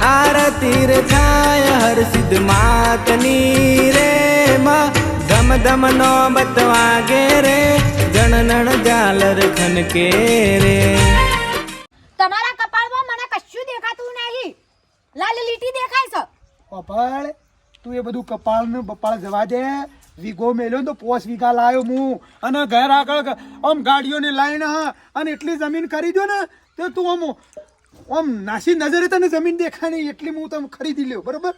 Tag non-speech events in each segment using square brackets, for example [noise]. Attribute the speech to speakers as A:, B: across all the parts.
A: આરતી રે થાય હર સિદ્ધ માતની રે માં. ધમ ધમ નો બતવાગે રે જાલર ઝાલર ખનકે રે.
B: તમારા કપાળમાં મને કશું દેખાતું નહીં. લાલ લીટી દેખાય છે.
C: કપાળ તું એ બધું કપાળ ને બપાળ જવા દે. વીઘો મેલ્યો ને તો પોસ વીઘા લાયો હું અને ઘર આગળ આમ ગાડીઓની લાઈન હા અને એટલી જમીન કરી દો ને તો તું આમ આમ નાસી નજરે તને જમીન દેખાણી એટલી હું તમે ખરીદી લ્યો બરોબર?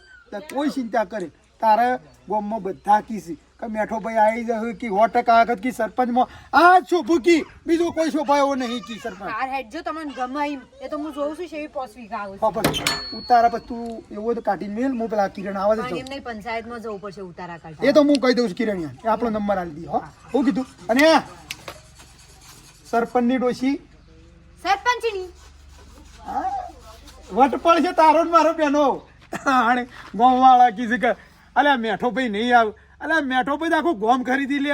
C: કોઈ ચિંતા કરે તારે ગોમમાં બધા કીસી. કે મેઠો ભાઈ આવી જાય કે સો ટકા આગળ કી સરપંચમાં. આ શોભું કી. બીજો કોઈ શોભા એવો નહીં કી સરપંચ.
B: હાર હેડ જો તમને ગમાઈ એ તો હું જોઉં છું શેવી પોસવી ગાવ છું.
C: ઉતારા પછી તું એવો તો કાઢી મેલ હું પેલા કિરણ આવા છે
B: પણ એમ નહીં પંચાયતમાં જવું પડશે ઉતારા
C: એ તો હું કહી દઉં છું કિરણિયા એ આપણો નંબર આલી દી હો. હું કીધું અને આ સરપંચની ડોશી.
B: સરપંચની?
C: વટપળ છે તારો ને મારો બેનો. આણે ગોમવાળા કીધું કે અલ્યા મેઠો ભાઈ નહીં આવ. અલ્યા મેઠો ભાઈ આખું ગોમ ખરીદી લે.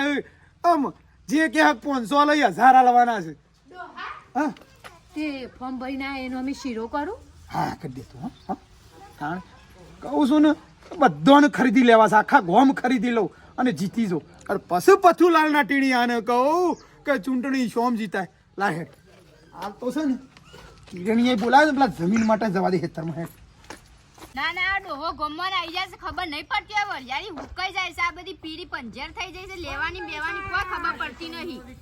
C: આમ જે કે પાંચસો લઈ હજાર લવાના છે. હા?
B: તે ફોર્મ ભરીને એનો અમે શીરો કરું?
C: હા કરી દે તું હા. કારણ કહું છું ને બધાને ખરીદી લેવા છે આખા ગોમ ખરીદી લઉં અને જીતી જો અને પછી પથુલાલના ટીણી આને કહું કે ચૂંટણી શોમ જીતાય. લાહે હાલ તો છે ને. કિરણીએ બોલાવે પેલા જમીન માટે જવા દે ખેતરમાં હેઠ.
D: ના ના ડોહો ગમવાન આવી જાય છે ખબર નહીં પડતી હવે. વરિયાળી હુકાઈ જાય છે આ બધી પીળી પંજર થઈ જાય છે લેવાની બેવાની કોઈ ખબર પડતી નહીં. પડે છે.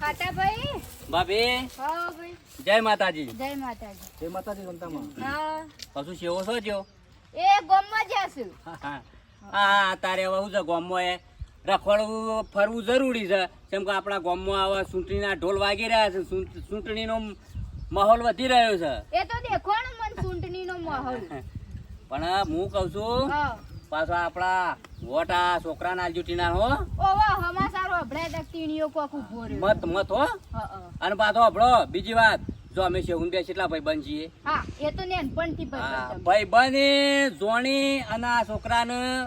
D: ખાટા ભાઈ? હા ભાઈ.
E: જય માતાજી.
D: જય માતાજી.
E: જય માતાજી સંતામાં
D: હા.
E: કશું સેવો છો જો
D: એ ગમવા જશું
E: હા તારે હવે છે ગામમાં એ રખડવું ફરવું જરૂરી છે. કેમ કે આપણા ગામમાં આવા ચૂંટણીના ઢોલ વાગી રહ્યા છે. ચૂંટ- ચૂંટણીનો માહોલ વધી રહ્યો છે.
D: એ તો દેખો ને મન ચૂંટણીનો માહોલ. [laughs]
E: પણ હું કહું છું પાછો આપણા વોટ આ છોકરાના આલજુટીના હો.
D: ઓવો હમા સારો અભળે ટીણીઓ કોક ઊભો રહ્યો.
E: મત મત હો. અને પાછો આપણો બીજી વાત જો અમે શેહુન બે કેટલા ભાઈ બન છીએ?
D: હા એ તો નેનપણથી ભાઈ
E: ભાઈ બને જોણી અને આ છોકરાને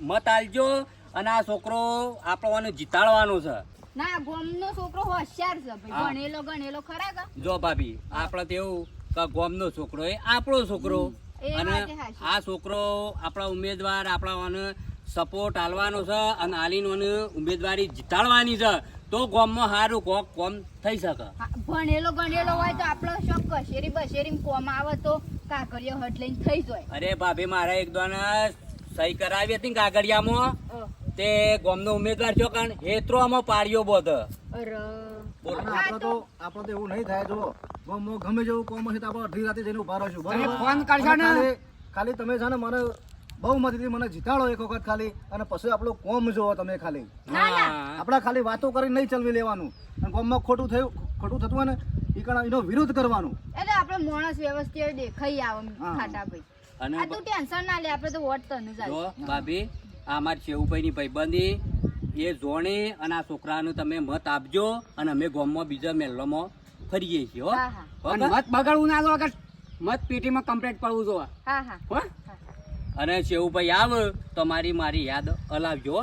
E: મત આલજો. અને આ છોકરો આપણને જીતાડવાનો છે.
D: ના ગોમનો છોકરો હોશિયાર છે ભાઈ.
E: હા.
D: ભણેલો ગણેલો ખરા કા?
E: જો ભાભી આપણે તેવું કે ગોમનો છોકરો એ આપણો છોકરો. અને. આ છોકરો આપણા ઉમેદવાર આપણા સપોર્ટ આલવાનો છે અને આલીને ઉમેદવારી જીતાડવાની છે. તો ગામમાં સારું કોક કોમ થઈ શકે.
D: ભણેલો ગણેલો હોય તો આપણો શોખ કશેરી બશેરી કોમ આવે તો કાકરીઓ હટ લઈને થઈ જાય.
E: અરે ભાભી મારે એક દોને સહી કરાવી હતી
D: અ,
E: તે ગામનો ઉમેદવાર છો કારણ હેત્રો આમાં પાડ્યો બધો.
F: આપણે તો આપડે તો એવું નહીં થાય જો ગામમાં ગમે જેવું કોમ હશે તો આપણે અડધી રાતે જઈને ઊભા રહીશું. બરાબર?
C: ફોન કરશો ને?
F: ખાલી તમે છે ને મને બહુ મદદથી મને જીતાડો એક વખત ખાલી અને પછી આપણો કોમ જોવો તમે ખાલી. આપણા ખાલી વાતો કરી નહીં ચલવી લેવાનું. અને ગામમાં ખોટું થયું ખોટું થતું હોય ને એ કારણ એનો વિરોધ કરવાનો.
D: એટલે આપણે માણસ વ્યવસ્થિત દેખાઈ આવે ખાટા ભાઈ.
E: અને
D: આ તું ટેન્શન ના લે આપણે તો વોટ તને જ
E: જો ભાભી આ અમારી શેવુભાઈની ભાઈબંધી. એ જોણે અને આ છોકરાનું તમે મત આપજો અને અમે ગામમાં બીજા મહેલોમાં ફરીએ છીએ હો.
C: અને મત બગાડવું ના વગર મત પેટીમાં કમ્પ્લેટ પડવું જોવા.
D: હા હા.
E: હો? અને શેવુભાઈ આવ તો મારી મારી યાદ અલાવજો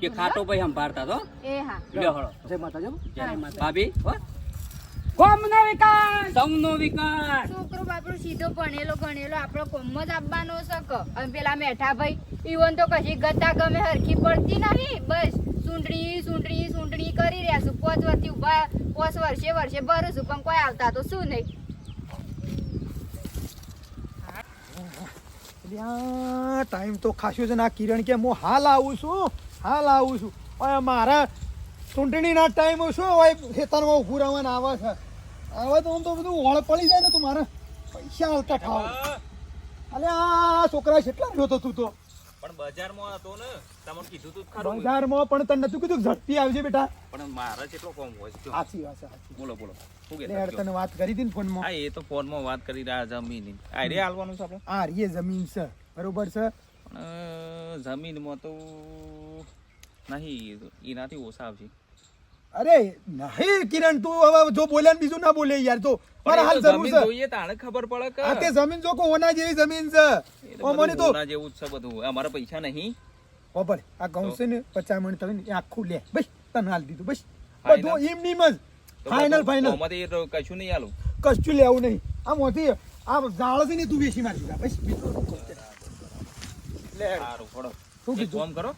E: કે ખાટો ભાઈ સંભાળતા તો
D: એ હા.
F: જય માતાજી
E: જય માતા. ભાભી હો.
C: ગામનો વિકાસ.
E: સૌનો વિકાસ.
D: છોકરો બાપડો સીધો ભણેલો ગણેલો આપણો કોમ જ આપવાનો શક. અને પેલા મેઠા ભાઈ ઈવન તો કશી ગતા ગમે હરખી પડતી નહીં. બસ સુંટણી સુંટણી સુંટણી કરી રહ્યા છું. પોચ વર્ષથી ઊભા પોચ વર્ષે વર્ષે ભરું છું પણ કોઈ આવતા તો શું નહીં.
C: ટાઈમ તો ખાસ્યો છે ના. કિરણ કે હું હાલ આવું છું. હાલ આવું છું. મારા ચૂંટણીના ટાઈમ શું હોય? ખેતરમાં ઉભું રહેવાનું આવે છે. હવે તો આમ તો બધું ઓળ પડી જાય ને તું મારે પૈસા આવતા ખાવ. અલે આ છોકરા કેટલા જોતો તું તો?
G: પણ બજારમાં હતો ને તમને કીધું તું ખરો.
C: બજારમાં પણ તને નતું કીધું કે ઝડપી આવજે બેટા?
G: પણ મારે કેટલો કોમ હોય છે.
C: સાચી વાત સાચી
G: બોલો બોલો. શું છો?
C: તને વાત કરી હતી ને ફોનમાં
G: હા એ તો ફોનમાં વાત કરી રહ્યા જમીન આ રે હાલવાનું છે આપણે?
C: આ રે જમીન છે. બરોબર છે?
G: પણ જમીનમાં તો નહીં એનાથી ઓછા આવશે.
C: અરે નહીં કિરણ તું હવે જો બોલે ને બીજું ના બોલે યાર તો મારા હાલ જરૂર છે.
G: જોઈએ તાણે ખબર પડે કે.
C: આ તે જમીન જો કો ઓના જેવી જમીન છે. ઓ મને તો
G: ઓના જેવું છે બધું. અમારા પૈસા નહીં.
C: ખબર આ ઘઉં છે ને પચાસ મણ તમે ને આખું લે. બસ તને હાલ દીધું બસ. બધું એમ નીમ જ. ફાઇનલ ફાઇનલ
G: ઓમાંથી કશું નહીં આલું.
C: કશું લેવું નહીં. આ મોથી આ જાળ છે ને તું વેચી મારી દીધા. બસ. લે
G: સારું ફોડો
C: તું
G: કામ કરો.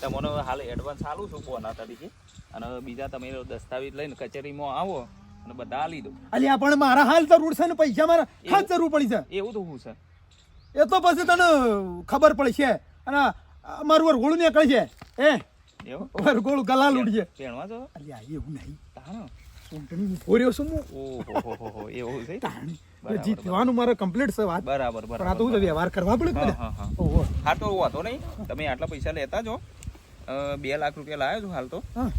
G: તમને હાલ એડવાન્સ આલું છું કોના તરીકે અને બીજા તમે દસ્તાવેજ લઈને કચેરીમાં આવો અને બધા લીધો.
C: અલ્યા પણ મારા હાલ જરૂર છે ને પૈસા મારા હાલ જરૂર પડી છે.
G: એવું તો શું છે.
C: એ તો પછી તને ખબર પડશે. અને આ મારું વરઘોડું નીકળે છે. એ વરઘોડું ગલા લૂટશે
G: ભેણવા છો
C: અલ્યા એવું નહીં.
G: તાણ?
C: ચૂંટણી ઊભો રહ્યો છું હું.
G: ઓહો હો હો હો એવું છે?
C: તાણી. જીતવાનું મારે કમ્પ્લીટ છે વાત.
G: બરાબર
C: બરાબર આ તો હું વ્યવહાર કરવા પડે
G: હા, હા, હા.
C: ઓહો.
G: હા તો વાંધો નહીં. તમે આટલા પૈસા લેતા જો બે લાખ રૂપિયા લાવ્યો છો હાલ તો.
C: હા.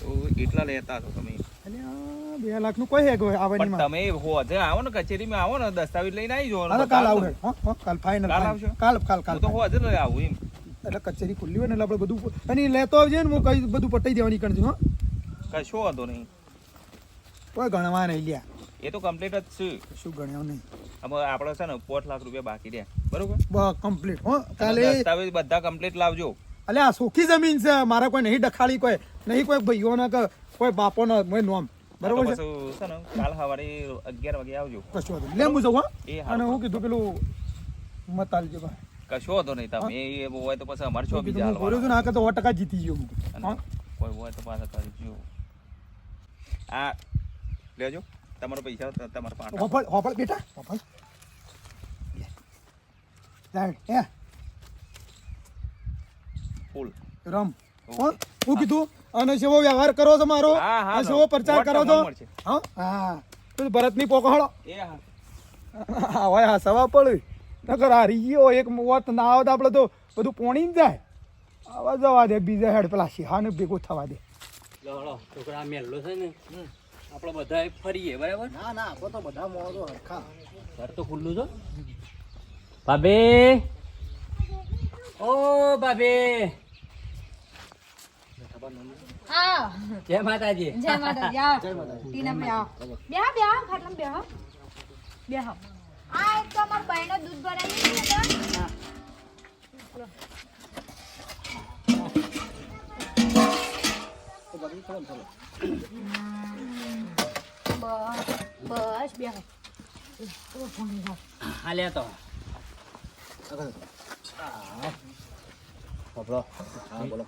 G: તો એટલા લેતા છો તમે.
C: બે લાખનું કોઈ હે કોઈ આવે
G: તમે હોજે આવો ને કચેરીમાં આવો ને દસ્તાવેજ લઈને આવી જાઓ
C: કાલ આવું કાલ ફાઇનલ
G: કાલ
C: કાલ કાલ
G: તો હોજે લઈ આવું એમ.
C: એટલે કચેરી ખુલ્લી હોય ને એટલે આપણે બધું અને લેતો આવજે ને હું કઈ બધું પટાઈ દેવાની કરજો હા.
G: કશો વાંધો નહીં.
C: કોઈ ગણવા નહીં લ્યા.
G: એ તો કમ્પ્લીટ જ છે.
C: શું ગણ્યો નહીં.
G: હવે આપણે છે ને પાંચ લાખ રૂપિયા બાકી રહ્યા. બરોબર?
C: કમ્પ્લીટ હો. કાલે
G: દસ્તાવેજ બધા કમ્પ્લીટ લાવજો.
C: અલે આ સુખી જમીન છે. મારે કોઈ નહીં ડખાડી કોઈ નહીં કોઈ ભાઈઓના કે કોઈ બાપોના કોઈ નોમ. બરોબર છે?
G: કાલ સવારે અગિયાર વાગે આવજો.
C: કશું વાંધો લે હું
G: જવું
C: અને હું કીધું પેલું મત આલજો ભાઈ
G: કશો વાંધો નહીં તમે એ હોય તો પછી અમારે છો બીજા
C: બોલ્યો છું. ને આ કે તો સો ટકા જીતી ગયો હા.
G: કોઈ હોય તો પાછા કરજો આ લેજો. તમારો પૈસા તમારો પાંચ
C: હોફળ હોફળ બેટા હોફળ હે
G: ફૂલ.
C: રમ. હું કીધું અને જેવો વ્યવહાર કરો છો મારો
G: હા, હા,
C: પ્રચાર કરો છો. હા? હા. ભરતની પોકળો
G: એ હા. [laughs]
C: હવે હા સવા પડી. નકર આ રીયો એક વાત ના આવે આપણે તો બધું પોણી જ જાય. આવા જવા દે બીજા હેડ પેલા શિહાને ભેગો થવા દે.
E: છોકરા મેલ્લો છે ને. આપણે બધા ફરીએ બરાબર?
F: ના ના આપણે તો બધા મોડો હરખા.
E: ઘર તો ખુલ્લું છો. ભાભી! ઓ ભાભી
B: હા.
E: જય માતાજી.
B: જય માતાજી આવો. ટીના બે આવો. બેહો બેહો ખાટલામાં બેહો. બેહો. આ એક તો અમાર બહેનો દૂધ ભરાવી ને બસ બસ બેહો.
E: તો.
F: બોલો.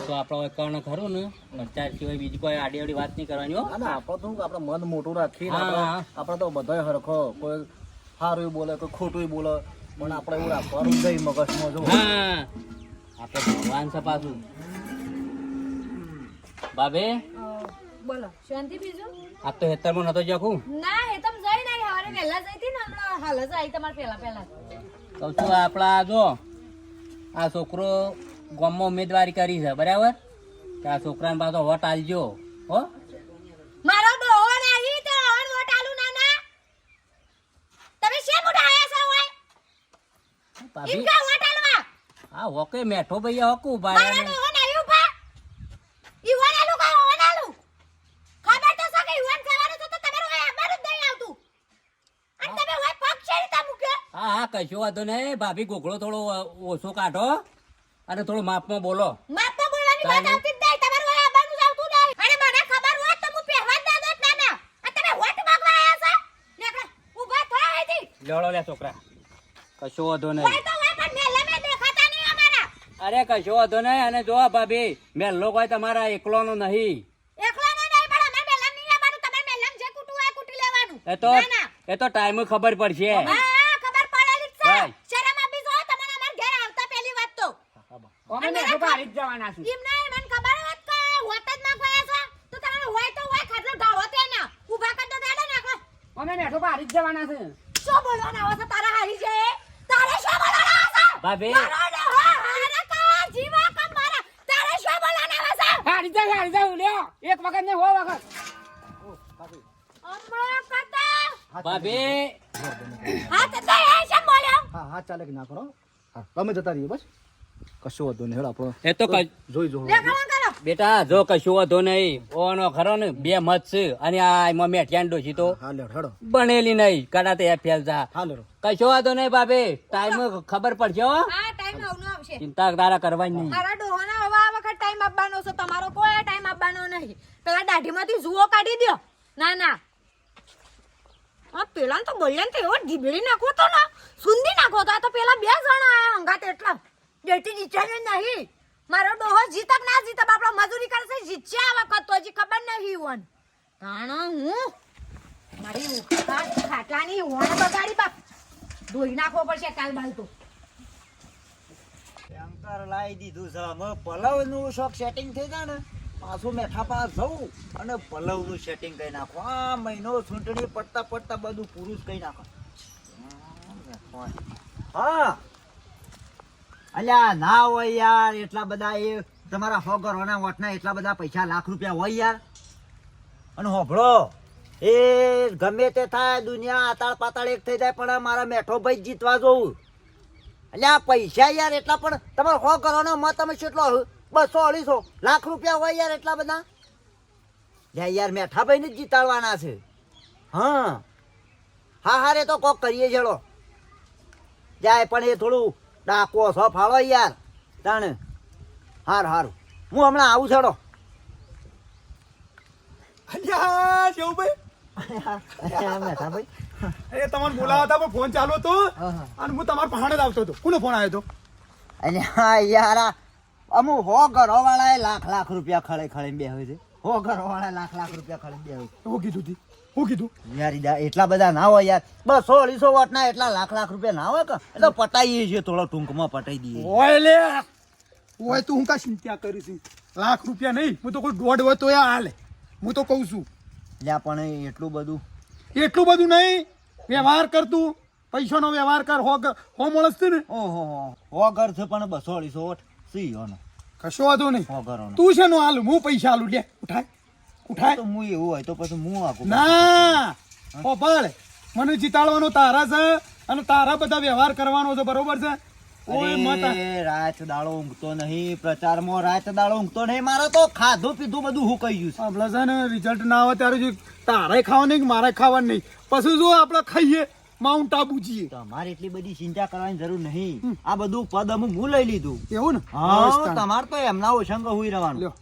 E: તો આપણો કર્ણ ખરું ને? પ્રચાર સિવાય બીજી કોઈ આડી આડી વાત નહીં કરવાની હો.
F: ના આપણે તો શું આપણે મન મોટું રાખીને આપણે તો બધોય હરખો કોઈ સારું બોલે કોઈ ખોટું બોલે પણ આપણે એવું રાખવાનું જ નહીં મગજમાં જો
E: હા આપણે ભગવાન છે પાછું. બાબે?
B: બોલો. શાંતિ બીજું?
E: આ તો હેતરમાં નતો જખું
B: ના એ તમ જઈ નહીં હવારે વહેલા જઈ ને હમણાં. હાલ જ આવી તમારે પહેલા પહેલા.
E: કહું છું આપણા જો આ છોકરો ગામમાં ઉમેદવારી કરી છે બરાબર? કે આ છોકરાને પાછો વોટ આલજો હો?
B: મારો ડોહો નહીં તો હણ વોટ આલુ નાના. તમે શેમ ઉઠાયા છો ઓય?
E: ભાભી
B: કા વોટ આલવા?
E: આ હોકે મેઠો ભાઈ હકું ભાઈ
B: ડોહો નહીં ઊભા ઈ વોટ આલુ કા વોટ આલુ ખબર તો સકે ઈ વોટ જવાનું તો તમારું ઓય અમારું જ નહીં આવતું અને તમે ઓય પગ છે રીતા મૂક્યો
E: હા હા કશો વાંધો નહીં. ભાભી ગોગળો થોડો ઓછો કાઢો. અને થોડું માપમાં બોલો.
B: માપ બોલવાની વાત આવતી જ નહીં. તમારું ઓય આવવાનું જ આવતું નહીં. અને મને ખબર હોત તો હું પહેરવા જ ના દોત નાના તમે વોટ માંગવા આયા છો? ને ઊભા થયા અહીંથી.
E: લડો લે છોકરા. કશો વાંધો નહીં.
B: હોય તો હોય પણ મેલે મેં દેખાતા નહીં અમારા.
E: અરે કશો વાંધો નહીં. અને જો ભાભી મેલ્લો કોઈ તમારા એકલોનો નહીં. એ તો એ તો ટાઈમ ખબર પડશે
B: હા હા, ખબર પડેલી જ છે
E: ભાઈ.
B: શરમ આપી જો તમને અમાર ઘેર આવતા પહેલી વાત તો. અમે મેઠો પાડી જ જવાના છું એમ નહીં મને ખબર હોત કે હોત જ માં કોઈ છો. તો તમારે હોય તો હોય ખાટલો ઢાળો તે ના ઊભા કરી દો દેડો નાખો.
H: અમે મેઠો પાડી જ જવાના છે.
B: શું બોલવાના આવો છો? તારા હારી છે તારે શું બોલવાના આવો છો?
E: ભાભી.
B: જીવા કા મારા. તારે શું બોલવાના આવો છો?
H: હારી જા હારી જા લ્યો. એક વખત ને હો વખત.
E: ભાભી.
B: તો તો બોલ્યો
F: હા હા ચાલે કે ના કરો? હા તમે જતા રહીએ બસ. કશું વાંધો નહીં હેડ આપણો
E: એ તો
F: જોઈ જો
E: બેટા જો કશું વાંધો નહીં. ઓનો ખરો ને બે મત છે. અને આ એમાં મેઠિયાન છે તો
F: હા લેડ હેડો.
E: બનેલી નહીં. કડા તે ફેલ જા. કશો વાંધો નહીં ભાભી. ટાઈમ ખબર પડશે હો?
B: હા ટાઈમ આવનો આવશે.
E: ચિંતા તારા કરવાની નહીં.
B: મારા ડોહાના હવે આ વખત ટાઈમ આપવાનો છે. તમારો કોઈ ટાઈમ આપવાનો નહીં. પેલા દાઢીમાંથી જુઓ કાઢી દ્યો. ના ના. હા પેલા તો બોલ્યા તો એવો ઢીબડી નાખો તો ને. સુંદી નાખો તો આ તો પેલા બે જણા આયા હંગાત એટલા. જેટી જીચાને નહીં. મારો ડોહો જીતક ના જીતક આપણો મજૂરી કરશે જીતશે આ વખત તો હજી ખબર નહીં હોન તાણો હું મારી ખાટલાની વણ બગાડી બાપ. ધોઈ નાખવો પડશે કાલ બાલ તો.
I: શંકર લાવી દીધું છે. પલવ પલવનું શોખ સેટિંગ થઈ જાય ને પાછું મેઠા પાસ જવું અને પલવનું સેટિંગ કરી નાખો. આ મહિનો ચૂંટણી પડતા પડતા બધું પૂરું જ કરી નાખો. હા. અલ્યા, ના હોય યાર, એટલા બધા એ તમારા સો ઘરોના વોટના એટલા બધા પૈસા લાખ રૂપિયા હોય યાર. અને હોભળો, એ ગમે તે થાય, દુનિયા આતાળ પાતાળ એક થઈ જાય, પણ મારા મેઠો ભાઈ જીતવા જોઉં. અલ્યા, પૈસા યાર એટલા, પણ તમારો હો ઘરોનો મત તમે કેટલો બસો અઢીસો. લાખ રૂપિયા હોય યાર એટલા બધા? જાય યાર મેઠાભાઈ ને જ જીતાડવાના છે. હા. હા હા રે તો કોક કરીએ છેડો. જાય પણ એ થોડું ડાકો છો ફાળો યાર. તાણે. હાર હારું. હું હમણાં આવું છેડો.
C: અલ્યા એ તમને બોલાવતા પણ ફોન ચાલુ હતો. અને હું તમારા પહાડે જ આવતો હતો. કોનો ફોન આવ્યો હતો?
I: હા યાર આ અમુક હો ઘરો વાળા લાખ લાખ રૂપિયા ખળે ખળે બે હોય છે. હો ઘરો વાળા લાખ લાખ રૂપિયા ખળે બે હોય.
C: હું કીધું તી? હું કીધું?
I: યાર દા- એટલા બધા ના હોય યાર. બસો અઢીસો વોટ ના એટલા લાખ લાખ રૂપિયા ના હોય કે? એટલે પટાઈએ છીએ થોડો ટૂંકમાં પટાઈ દઈએ.
C: હોય લે! હોય તો હું કા ચિંતા કરી છું લાખ રૂપિયા નહીં હું તો કોઈ દોઢ હોય તો હાલે. હું તો કહું છું.
I: લ્યા પણ એટલું બધું.
C: એટલું બધું નહીં. વ્યવહાર કરતું પૈસાનો વ્યવહાર કર. હો હો મળશે ને.
I: ઓહો હો ઘર છે પણ બસો અઢીસો વોટ. સી ઓનો
C: કશો વાંધો નહીં. તું છે નો હાલ હું પૈસા હાલું લે ઉઠાય. ઉઠાય.
I: તો હું એવું હોય તો પછી હું આપું
C: ના. ઓ ભલે મને જીતાડવાનો તારા છે અને તારા બધા વ્યવહાર કરવાનો છે બરોબર છે?
I: રાત દાડો ઊંઘતો નહીં પ્રચારમાં રાત દાડો ઊંઘતો નહીં મારે તો ખાધું પીધું બધું હું કહી ગયું છે.
C: છે ને રિઝલ્ટ ના આવે ત્યારે જો તારે ખાવાનું નહીં કે મારે ખાવાનું નહીં? પછી જો આપણે ખાઈએ. માઉન્ટ આબુ જઈએ
I: તમારે એટલી બધી ચિંતા કરવાની જરૂર નહીં. આ બધું પદ અમુક હું લઈ લીધું.
C: એવું ને?
I: હા તમારે તો એમના ઓછંગ હુઈ રહેવાનું.
C: લ્યો.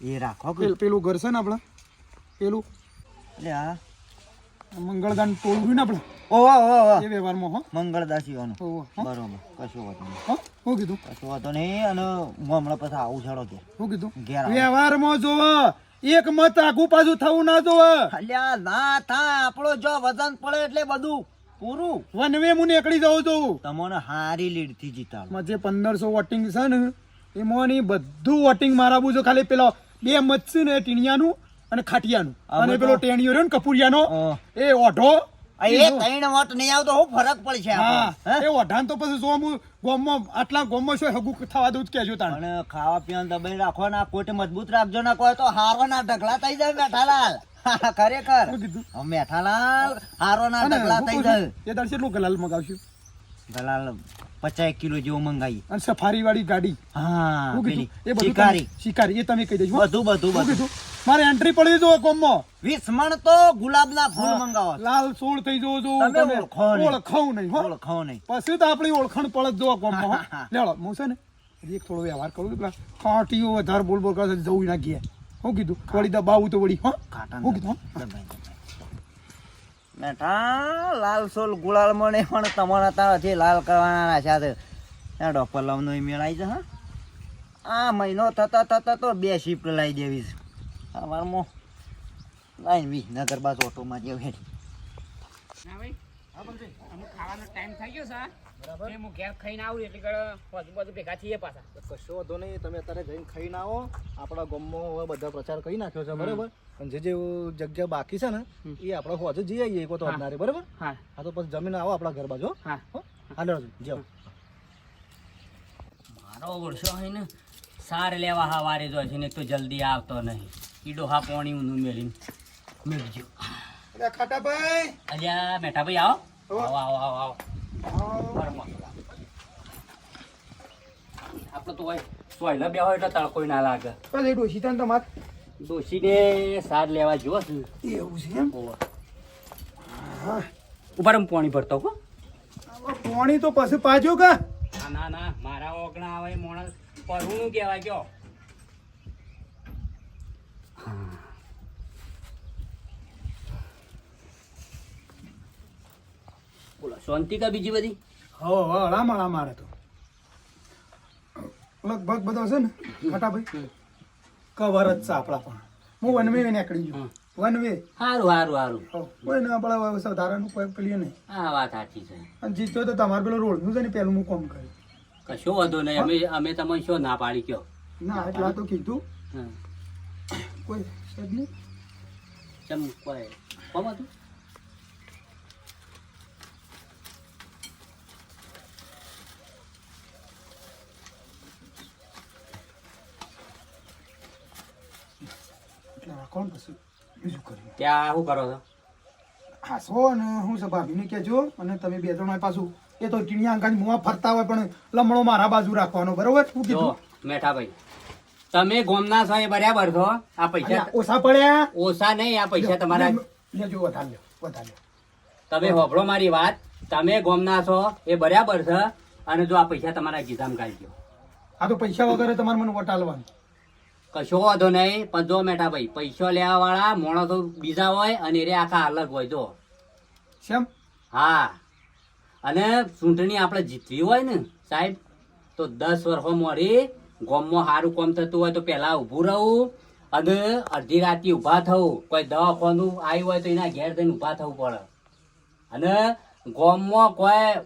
I: એ રાખો
C: પેલું ઘર છે ને આપણે? પેલું?
I: એટલે હા.
C: મંગળદાન ટોળું ને આપણે?
I: ઓવા ઓવા
C: એ વ્યવહારમાં હો.
I: મંગળદાસીઓનું. બરોબર. કશું વાતો નહીં.
C: હો હું કીધું?
I: કશું વાતો નહીં અને હું હમણાં પછી આવું છોડો કે
C: હું કીધું? વ્યવહારમાં જોવો એક મત આગુ પાછું થવું ના જોવે.
I: અલ્યા ના થા આપણો જો વજન પડે એટલે બધું પૂરું.
C: વનવે હું નીકળી જાઉં છું.
I: તમને હારી લીડથી જીતાડો
C: જે પંદરસો વોટિંગ છે ને એમાં ની બધું વોટિંગ મારા બુજો ખાલી પેલો બે મત છે ને ટીણિયાનું અને ખાટિયાનું. અને પેલો ટેણીયો રહ્યો ને કપૂરિયાનો. એ ઓઢો.
I: એ ત્રણ વોટ નહીં આવતો શું ફરક પડશે
C: હા.
I: આપણને, હે?
C: એ ઓઢાન તો પછી જો હું ગોમમાં આટલા ગોમમાં શું હગું થવા દઉં જ તાણ.
I: પણ ખાવા પીવાનું દબાઈ રાખો ના કોટ મજબૂત રાખજો ના કોઈ તો હારો ના ઢગલા થઈ જાય મેઠાલાલ. ખરેખર. મેઠાલાલ હારો ના ઢગલા થઈ જાય.
C: એ દાડે કેટલું ગલાલ મગાવશું?
I: ગલાલ પચાસ કિલો જેવું મંગાવી.
C: અને સફારી વાળી ગાડી.
I: હા
C: એ બધું
I: શિકારી.
C: શિકારી એ તમે કહી દેજો
I: બધું બધું બધું.
C: મારે એન્ટ્રી પડી જો ગોમમાં
I: વીસ મણ તો ગુલાબના ફૂલ મંગાવો.
C: લાલ સોળ થઈ જવો જો
I: તમે
C: તમે
I: ઓળખો નહીં.
C: ઓળખાવ નહીં પછી તો આપણી ઓળખાણ પડે જ જો ગોમમાં હો. છે ને એક થોડો વ્યવહાર કરું પેલા કાંટીઓ વધારે બોલ બોલ કરે જવું ના ગયા હું કીધું વળી દબાવું તો વળી હા.
I: કાંટા
C: હું કીધું.
I: મેઠા લાલ સોલ ગુલાલ મને પણ તમારા તારાથી લાલ કરવાના સાથે ડોપર લવનો મેળાઈ છે હા. આ મહિનો થતા થતા તો બે શિફ્ટ લાવી દેવી છે સવારમાં લાઈન વિસનગર બાજુ ઓટોમાં જેવું હેડી.
H: ના ભાઈ અમુક ખાવાનો ટાઈમ થઈ ગયો છે બરાબર. હું ઘેર ખાઈને આવું એટલે બધું બધું ભેગા થઈએ પાછા.
F: કશો વાંધો નહીં તમે અત્યારે જઈને ખાઈને આવો. આપણા ગામમાં હવે બધા પ્રચાર કરી નાખ્યો છે બરાબર? પણ જે જે જગ્યા બાકી છે ને એ આપણે હોજે જઈ આવીએ એક તો
H: હા.
F: બરાબર?
H: હા.
F: હા તો પછી જમીન આવો આપણા ઘર બાજુ હો? હાલો જાઓ
E: મારો ઓળશો હોય ને સાર લેવા હા વારે જો છે ને તો જલ્દી આવતો નહીં. ઈડો હા પોણી ઊંધું મેલીને મેળજો
C: અરે ખાટાભાઈ.
E: અલ્યા મેઠા ભાઈ આવો. આવો આવો આવો આવો. આપણે તો હોય સોયલા બે હોય એટલે તડકોય ના લાગે.
C: પછી ડોશી તાન તમાર
E: ડોશીને સાર લેવા જો છે
C: એવું છે એમ?
E: ઉપર હું. પાણી ભરતો કો
C: પાણી પોણી તો પછી પાજો કા?
E: ના ના મારા ઓગણા આવે મોણસ પરવું કહેવાય કયો? શાંતિ કા બીજી બધી?
C: હો હો હળામળા મારે તો. લગભગ બધો છે ને ખટાભાઈ? કવર જ છે આપણા પણ. હું વન વે નીકળી ગયો. વન વે
E: સારું સારું સારું
C: કોઈ ના આપણે વધારાનું કોઈ પેલી નહીં.
E: હા વાત સાચી છે.
C: અને તો તમારે પેલો રોડનું છે ને પેલું હું કોમ કર્યું.
E: કશો વાંધો નહીં અમે અમે તમને શું ના પાડી કયો?
C: ના એટલા તો કીધું. કોઈ છે નહીં.
E: ચમ કોઈ કોમ હતું?
C: એટલે બીજું કર્યું.
E: ત્યાં શું કરો છો?
C: હાસો અને હું છે ભાભીને કહેજો અને તમે બે ત્રણ પાછું એ તો ટીણિયા અંકાની મુવા ફરતા હોય પણ લમણો મારા બાજુ રાખવાનો બરોબર? શું કીધું?
E: મેઠાભાઈ તમે ગોમના છો એ બરાબર છો આ પૈસા
C: ઓછા પડ્યા?
E: ઓછા નહીં આ પૈસા તમારા
C: લેજો વધારે વધારે
E: તમે હોભળો મારી વાત તમે ગોમના છો એ બરાબર છે અને જો આ પૈસા તમારા ગીધામ ગયો
C: આ તો પૈસા વગર તમારે મને વટાલવાનું.
E: કશો વાંધો નહીં પણ જો મેઠાભાઈ પૈસો લેવા વાળા માણસો બીજા હોય અને એ આખા અલગ હોય જો.
C: શેમ?
E: હા. અને ચૂંટણી આપણે જીતવી હોય ને સાહેબ તો દસ વર્ષો મોડી ગોમમાં સારું કામ થતું હોય તો પહેલા ઊભું રહું અને અડધી રાતે ઊભા થવું. કોઈ દવાખાનું આવ્યું હોય તો એના ઘેર જઈને ઊભા થવું પડે. અને ગોમમાં કોઈ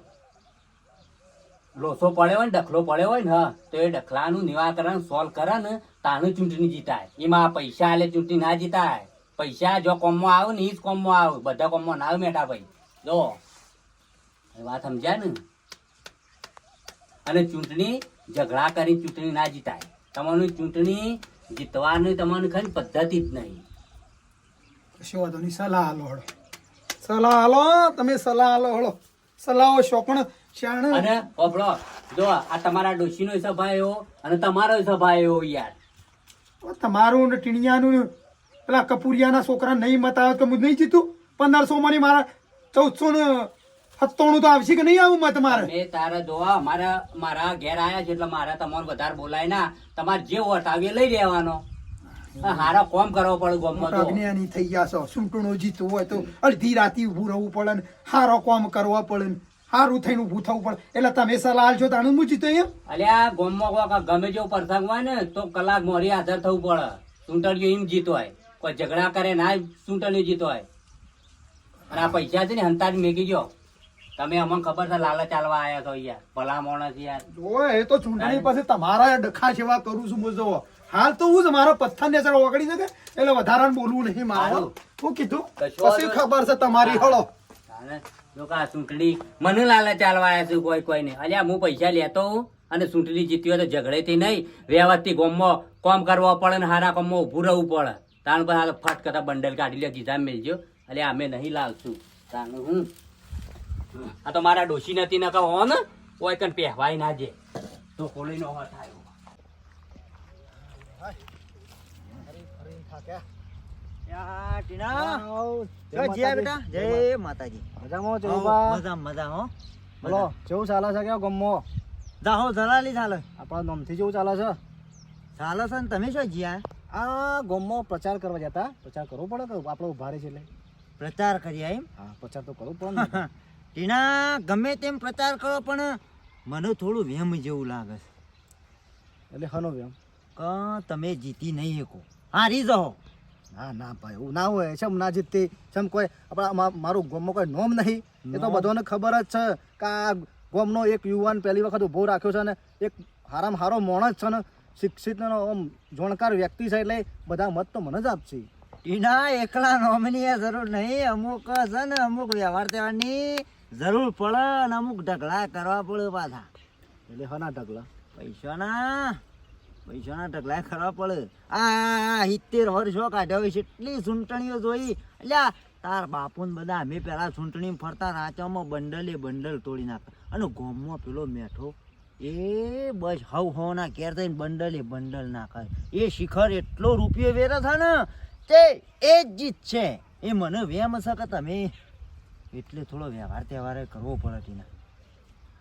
E: લોસો પડ્યો હોય ને, ડખલો પડ્યો હોય ને તો એ ડખલાનું નિવાકરણ સોલ્વ કરે ને, તાનું ચૂંટણી જીતાય. એમાં પૈસા આલે ચૂંટણી ના જીતાય. પૈસા જો કોમમાં આવે ને એ જ કોમમાં આવે. બધા કોમમાં ના આવે મેટા ભાઈ. જો વાત સમજ્યા ને? અને ચૂંટણી ઝઘડા કરી ચૂંટણી ના જીતાય. તમારું ચૂંટણી જીતવાની તમારી ખાલી પદ્ધતિ જ નહીં.
C: કશો સલાહ હળો. સલાહ આલો તમે સલાહ આલો, હળો. સલાહો શાણ
E: અને ઓપડો જો આ તમારા ડોશીનો સભા એવો અને તમારો સભા એવો યાર.
C: તમારું ને ટીણિયાનું પેલા કપૂરિયાના છોકરા નહીં મત તો હું નહીં જીતું? પંદરસો માં મારા ચૌદસો ને સત્તાણું તો આવશે કે નહીં આવું મત મારે?
E: મેં તારે જોવા મારા મારા ઘેર આવ્યા છે એટલે મારા તમારું વધારે બોલાય ના. તમારે જે વોટ આવે લઈ લેવાનો. હારા કોમ કરવો પડે ગોમમાં
C: મોટા
E: તો
C: જ્ઞાની થઈ ગયા છો. સૂંટણો જીતવું હોય તો અડધી રાતી ઊભું રહેવું પડે ને હારો કોમ કરવો પડે ને. હારું થઈને ઊભું થવું પડે. એટલે તમે સલાહ આલશો તો આનું હું જીતો એમ?
E: અલ્યા ગોમમાં કોક ગમે જેવો પ્રસંગ હોય ને તો કલાક મોરી હાજર થવું પડે. ચૂંટણીઓ એમ જીતો હોય. કોઈ ઝઘડા કરે ના ચૂંટણીઓ જીતો હોય. અને આ પૈસા છે ને હંતાજ મેગી ગયો તમે અમને ખબર છે લાલચ ચાલવા આયા છો યાર ભલા માણસ યાર.
C: જો એ તો ચૂંટણી પછી તમારા ડખા સેવા કરું છું હું હાલ તો હું જ મારો પથ્થર ને સર ઓગળી શકે. એટલે વધારાનું બોલવું નહીં મારું. હું કીધું? પછી ખબર છે તમારી હળો.
E: આ ચૂંટણી મને લાલચ ચાલવા આવ્યા છે કોઈ કોઈ ને અલ્યા હું પૈસા લેતો હું અને ચૂંટણી જીતી હોય તો ઝઘડેથી નહીં. વ્યવસ્થિત ગોમમાં કોમ કરવો પડે ને હારા કોમમાં ઊભું રહેવું પડે. તાણ પછી હાલ ફટ કરતા બંડલ કાઢી લે ગીધા મેળજો અલ્યા અમે નહીં લાવશું તાનું હું? આ તો મારા ડોશી નથી ન કહો ને? કોઈ કણ પહેવાય ના જે તો ખોલી નો થાય
I: જય માતાજી.
F: મજામાં છો
I: મજા મજા હો.
F: બોલો કેવું ચાલે છે કે ગમો?
I: જાહો જલાલી ચાલે.
F: આપણા નામથી જેવું ચાલે છે?
I: ચાલે છે ને તમે શું જીયા
F: આ? ગમમાં પ્રચાર કરવા જતા. પ્રચાર કરવો પડે કે આપણે ઊભા રહે છે એટલે
I: પ્રચાર કરીએ એમ?
F: હા પ્રચાર તો કરવો પડે [laughs]
I: ટીના ગમે તેમ પ્રચાર કરો પણ મને થોડું વેમ જેવું લાગે છે.
F: એટલે હનો વેમ.
I: કે તમે જીતી નહીં શકો. હારી જાઓ
F: ના ના ભાઈ એવું ના હોય. છે ના જીતતી? જેમ કોઈ આપણા મારું ગોમમાં કોઈ નોમ નહીં? એ તો બધાને ખબર જ છે કે આ ગોમનો એક યુવાન પહેલી વખત ઊભો રાખ્યો છે ને એક હારામાં હારો માણસ છે ને શિક્ષિત ને આમ જાણકાર વ્યક્તિ છે એટલે બધા મત તો મને જ આપશે.
I: એના એકલા નોમિની જરૂર નહીં. અમુક છે ને અમુક વ્યવહાર તહેવારની જરૂર પડે અને અમુક ઢગલા કરવા પડે પાછા.
F: એટલે હના ઢગલા?
I: પૈસાના પૈસાના ઢગલા ખરાબ પડે. આ સિત્તેર વર્ષો કાઢ્યો હોય એટલી ચૂંટણીઓ જોઈ. એટલે તાર બાપુને બધા અમે પહેલાં ચૂંટણી ફરતા, રાચામાં બંડલે બંડલ તોડી નાખે અને ગોમમાં પેલો મેઠો, એ બસ હવ હોના કેર થઈને બંડલે બંડલ નાખે એ શિખર એટલો રૂપિયો વેરો થાય ને, તે એ જ જીત છે. એ મને વેમ છે કે તમે એટલે થોડો વ્યવહાર તહેવાર કરવો પડે ટીના.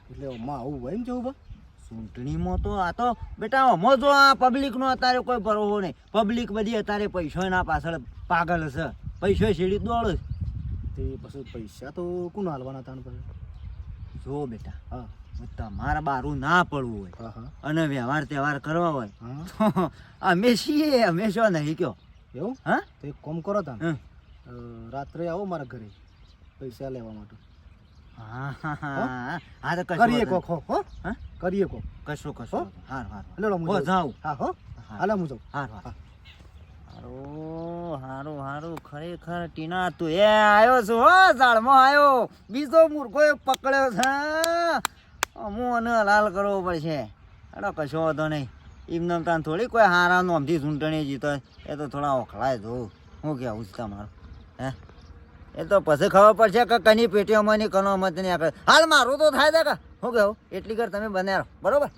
F: એટલે આવું હોય એમ જવું બા?
I: ચૂંટણીમાં તો આ તો બેટા અમો જો આ પબ્લિકનો અત્યારે કોઈ ભરોસો નહીં. પબ્લિક બધી અત્યારે પૈસાના પાછળ પાગલ છે. પૈસો સીડી દોડ
F: તે પછી પૈસા તો કોણ હાલવાના તાણ પછી
I: જો બેટા
F: હા.
I: તમારે બારું ના પડવું હોય અને વ્યવહાર તહેવાર કરવા હોય અમે છીએ અમે શું નહીં કયો.
F: એવું?
I: હા?
F: તો એક કોમ કરો તમે. રાત્રે આવો મારા ઘરે પૈસા લેવા માટે.
I: હા હા હા. હા? તો
F: કરીએ હો? હો
I: હા?
F: કરીએ કોક.
I: કશો કશો હાર હાર
F: લેલો હું
I: હો,
F: જાઉં.
I: જાઉં.
F: હા હો? હાલા હું જાઉં.
I: હાર હાર.
F: હા.
I: હારો હારું હારું. ખરેખર ટીના તું એ આવ્યો છું હો ઝાડમાં આવ્યો બીજો મૂર્ખો એ પકડ્યો છે હું. અને લાલ કરવો પડશે. અડો કશો વાંધો નહીં. એમને તાન થોડી કોઈ હારાનું અમથી ચૂંટણી જીતો એ તો થોડા ઓખલાય જો હું કહેવું છે તમારું? હે? એ તો પછી ખબર પડશે કે કની પેટીઓમાં ની કનો મત નહીં આપે હાલ મારું તો થાય છે કે. હું કેવું એટલી કર તમે બને રહો બરોબર?